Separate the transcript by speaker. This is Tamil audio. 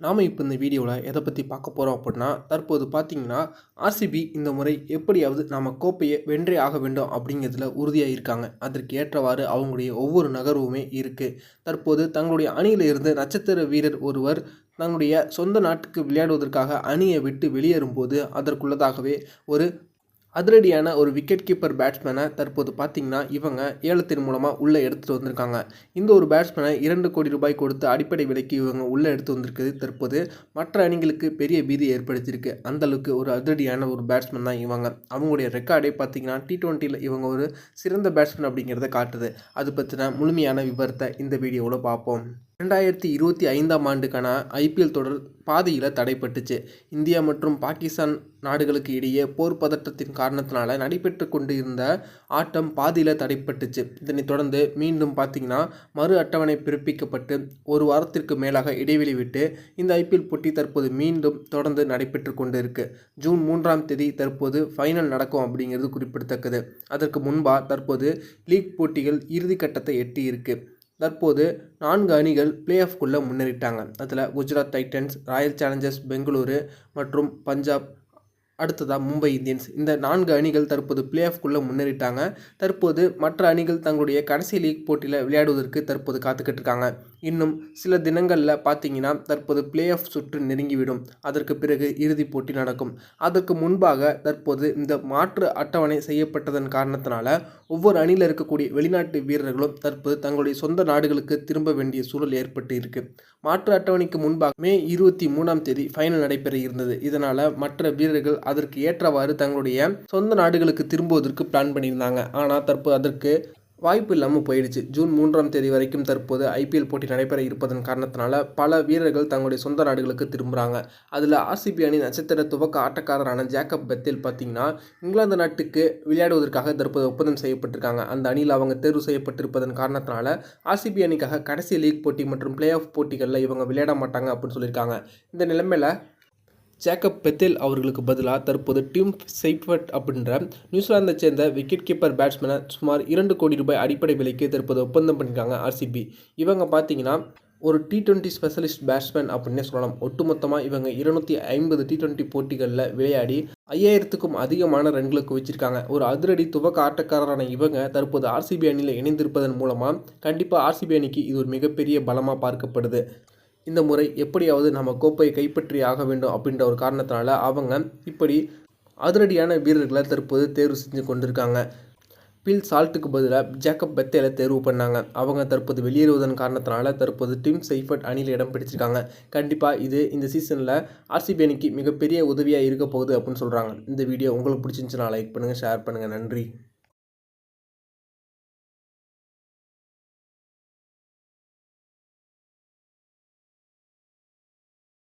Speaker 1: நாம் இப்போ இந்த வீடியோவில் எதை பற்றி பார்க்க போகிறோம் அப்படின்னா தற்போது பார்த்தீங்கன்னா ஆர்சிபி இந்த முறை எப்படியாவது நம்ம கோப்பையை வென்றே ஆக வேண்டும் அப்படிங்கிறதுல உறுதியாக இருக்காங்க. அதற்கு ஏற்றவாறு அவங்களுடைய ஒவ்வொரு நகர்வுமே இருக்குது தற்போது தங்களுடைய அணியில் இருந்து நட்சத்திர வீரர் ஒருவர் தங்களுடைய சொந்த நாட்டுக்கு விளையாடுவதற்காக அணியை விட்டு வெளியேறும்போது அதற்குள்ளதாகவே ஒரு அதிரடியான ஒரு விக்கெட் கீப்பர் பேட்ஸ்மேனை தற்போது பார்த்தீங்கன்னா இவங்க ஏலத்தின் மூலமாக உள்ளே எடுத்துகிட்டு வந்திருக்காங்க. இந்த ஒரு பேட்ஸ்மேனை இரண்டு கோடி ரூபாய் கொடுத்து அடிப்படை விலைக்கு இவங்க உள்ளே எடுத்து வந்திருக்குது தற்போது மற்ற அணிகளுக்கு பெரிய பீதி ஏற்படுத்தியிருக்கு. அந்தளவுக்கு ஒரு அதிரடியான ஒரு பேட்ஸ்மேன் தான் இவங்க. அவங்களுடைய ரெக்கார்டே பார்த்தீங்கன்னா டி டுவெண்ட்டியில் இவங்க ஒரு சிறந்த பேட்ஸ்மேன் அப்படிங்கிறத காட்டுது. அது பற்றின முழுமையான விவரத்தை இந்த வீடியோவில் பார்ப்போம். இரண்டாயிரத்தி இருபத்தி ஐந்தாம் ஆண்டுக்கான ஐபிஎல் தொடர் பாதியில் தடைப்பட்டுச்சு இந்தியா மற்றும் பாகிஸ்தான் நாடுகளுக்கு இடையே போர் பதற்றத்தின் காரணத்தினால நடைபெற்று கொண்டு இருந்த ஆட்டம் பாதியில் தடைப்பட்டுச்சு இதனைத் தொடர்ந்து மீண்டும் பார்த்திங்கன்னா மறு அட்டவணை பிறப்பிக்கப்பட்டு ஒரு வாரத்திற்கு மேலாக இடைவெளி விட்டு இந்த ஐபிஎல் போட்டி தற்போது மீண்டும் தொடர்ந்து நடைபெற்று கொண்டு இருக்கு ஜூன் மூன்றாம் தேதி தற்போது ஃபைனல் நடக்கும் அப்படிங்கிறது குறிப்பிடத்தக்கது. அதற்கு முன்பாக தற்போது லீக் போட்டிகள் இறுதிக்கட்டத்தை எட்டி இருக்குது தற்போது நான்கு அணிகள் பிளே ஆஃப்குள்ளே முன்னேறிட்டாங்க. அதில் Gujarat Titans Royal Challengers Bengaluru மற்றும் பஞ்சாப் அடுத்ததாக மும்பை இந்தியன்ஸ். இந்த நான்கு அணிகள் தற்போது பிளே ஆஃப்குள்ளே முன்னேறிட்டாங்க. தற்போது மற்ற அணிகள் தங்களுடைய கடைசி லீக் போட்டியில் விளையாடுவதற்கு தற்போது காத்துக்கிட்டு இருக்காங்க. இன்னும் சில தினங்களில் பார்த்தீங்கன்னா தற்போது பிளே ஆஃப் சுற்று நெருங்கிவிடும். அதற்கு பிறகு இறுதிப் போட்டி நடக்கும். அதற்கு முன்பாக தற்போது இந்த மாற்று அட்டவணை செய்யப்பட்டதன் காரணத்தினால ஒவ்வொரு அணியில் இருக்கக்கூடிய வெளிநாட்டு வீரர்களும் தற்போது தங்களுடைய சொந்த நாடுகளுக்கு திரும்ப வேண்டிய சூழல் ஏற்பட்டு இருக்கு. மாற்று அட்டவணைக்கு முன்பாக மே இருபத்தி மூணாம் தேதி ஃபைனல் நடைபெற இருந்தது. இதனால் மற்ற வீரர்கள் அதற்கு ஏற்றவாறு தங்களுடைய சொந்த நாடுகளுக்கு திரும்புவதற்கு பிளான் பண்ணியிருந்தாங்க. ஆனால் தற்போது அதற்கு வாய்ப்பு இல்லாமல் போயிடுச்சு. ஜூன் மூன்றாம் தேதி வரைக்கும் தற்போது ஐபிஎல் போட்டி நடைபெற இருப்பதன் காரணத்தினால பல வீரர்கள் தங்களுடைய சொந்த நாடுகளுக்கு திரும்புகிறாங்க அதில் ஆர்சிபி அணி நட்சத்திர துவக்க ஆட்டக்காரரான ஜேக்கப் பெத்தில் பார்த்தீங்கன்னா இங்கிலாந்து நாட்டுக்கு விளையாடுவதற்காக தற்போது ஒப்பந்தம் செய்யப்பட்டிருக்காங்க. அந்த அணியில் அவங்க தேர்வு செய்யப்பட்டிருப்பதன் காரணத்தினால ஆர்சிபி அணிக்காக கடைசி லீக் போட்டி மற்றும் பிளே ஆஃப் போட்டிகளில் இவங்க விளையாட மாட்டாங்க அப்படின்னு சொல்லியிருக்காங்க. இந்த நிலைமையில் ஜேக்கப் பெத்தில் அவர்களுக்கு பதிலாக தற்போது டிம் சைஃபர்ட் அப்படின்ற நியூசிலாந்தை சேர்ந்த விக்கெட் கீப்பர் பேட்ஸ்மேனை சுமார் இரண்டு கோடி ரூபாய் அடிப்படை விலைக்கு தற்போது ஒப்பந்தம் பண்ணியிருக்காங்க ஆர்சிபி. இவங்க பார்த்தீங்கன்னா ஒரு டி டுவெண்ட்டி ஸ்பெஷலிஸ்ட் பேட்ஸ்மேன் அப்படின்னே சொல்லலாம். ஒட்டுமொத்தமாக இவங்க இருநூத்தி ஐம்பது டி டுவெண்ட்டி போட்டிகளில் விளையாடி ஐயாயிரத்துக்கும் அதிகமான ரன்களுக்கு வச்சிருக்காங்க ஒரு அதிரடி துவக்க ஆட்டக்காரரான இவங்க தற்போது ஆர்சிபி அணியில் இணைந்திருப்பதன் மூலமாக கண்டிப்பாக ஆர்சிபி அணிக்கு இது ஒரு மிகப்பெரிய பலமாக பார்க்கப்படுது. இந்த முறை எப்படியாவது நம்ம கோப்பையை கைப்பற்றி ஆக வேண்டும் அப்படின்ற ஒரு காரணத்தினால அவங்க இப்படி அதிரடியான வீரர்களை தற்போது தேர்வு செஞ்சு கொண்டிருக்காங்க. பில் சால்ட்டுக்கு பதிலாக ஜேக்கப் பெத்தேல தேர்வு பண்ணாங்க. அவங்க தற்போது வெளியேறுவதன் காரணத்தினால தற்போது டிம் சைஃபர்ட் அணியில் இடம் பிடிச்சிருக்காங்க. கண்டிப்பாக இது இந்த சீசனில் ஆர்சிபி அணிக்கு மிகப்பெரிய உதவியாக இருக்க போகுது அப்படின்னு சொல்கிறாங்க இந்த வீடியோ உங்களுக்கு பிடிச்சிருந்துச்சுன்னா லைக் பண்ணுங்கள் ஷேர் பண்ணுங்கள் நன்றி.